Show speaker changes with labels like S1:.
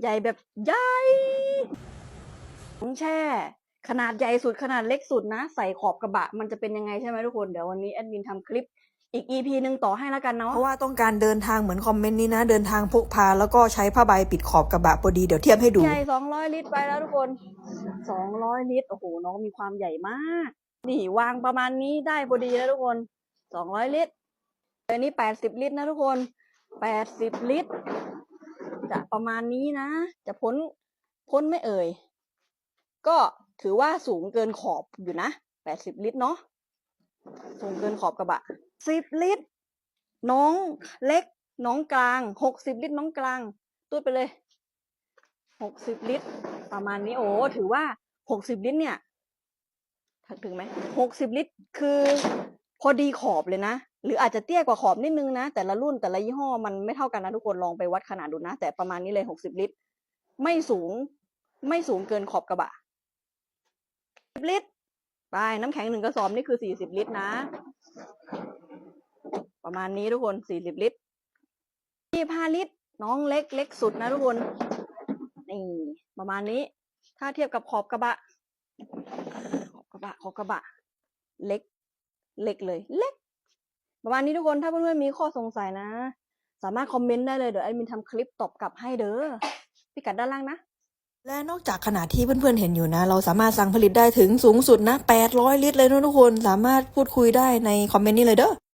S1: ใหญ่แบบใหญ่ถุงแช่ ขนาดใหญ่สุดขนาดเล็กสุดนะ ใส่ขอบกระบะ มันจะเป็นยังไงใช่ไหมทุกคน เดี๋ยววันนี้แอดมินทำคลิปอีก EP หนึ่งต่อให้แล้วกันเนาะ
S2: เพราะว่าต้องการเดินทางเหมือนคอมเมนต์นี้นะ เดินทางพกพาแล้วก็ใช้ผ้าใบปิดขอบกระบะพอดีเดี๋ยวเทียบให้ดู
S1: ใหญ่สองร้อยลิตรไปแล้วทุกคนสองร้อยลิตร โอ้โห น้องมีความใหญ่มาก นี่วางประมาณนี้ได้พอดีแล้วทุกคนสองร้อยลิตรอันนี้แปดสิบลิตรนะทุกคนแปดสิบลิตร จะประมาณนี้นะ จะพ้นพ้นไม่เอ่ย ก็ถือว่าสูงเกินขอบอยู่นะแปดสิบลิตรเนาะสูงเกินขอบกระบะสิบลิตร น้องเล็ก น้องกลางหกสิบลิตรน้องกลางตุ้ไปเลยหกสิบลิตร ประมาณนี้โอ้ถือว่าหกสิบลิตรเนี่ยถึงไหมหกสิบลิตรคือ พอดีขอบเลยนะ หรืออาจจะเตี้ยกว่าขอบนิดนึงนะ แต่ละรุ่นแต่ละยี่ห้อมันไม่เท่ากันนะทุกคนลองไปวัดขนาดดูนะ แต่ประมาณนี้เลยหกสิบลิตร ไม่สูง ไม่สูงเกินขอบกระบะสิบลิตรไปน้ำแข็งหนึ่งกระสอบนี่คือสี่สิบลิตรนะ ประมาณนี้ทุกคนสี่สิบลิตรยี่ห้าลิตร น้องเล็กเล็กสุดนะทุกคนนี่ประมาณนี้ ถ้าเทียบกับขอบกระบะ ขอบกระบะขอบกระบะ เล็ก เล็กเลย เล็ก ประมาณนี้ทุกคนถ้าเพื่อนๆมีข้อสงสัยนะ สามารถคอมเมนต์ได้เลยเดี๋ยวแอดมินทำคลิปตอบกลับให้เด้อพิกัดด้านล่างนะ
S2: และนอกจากขนาดที่เพื่อนๆเห็นอยู่นะ เราสามารถสั่งผลิตได้ถึงสูงสุดนะ 800 ลิตรเลยนะทุกคน สามารถพูดคุยได้ในคอมเมนต์นี้เลยเด้อ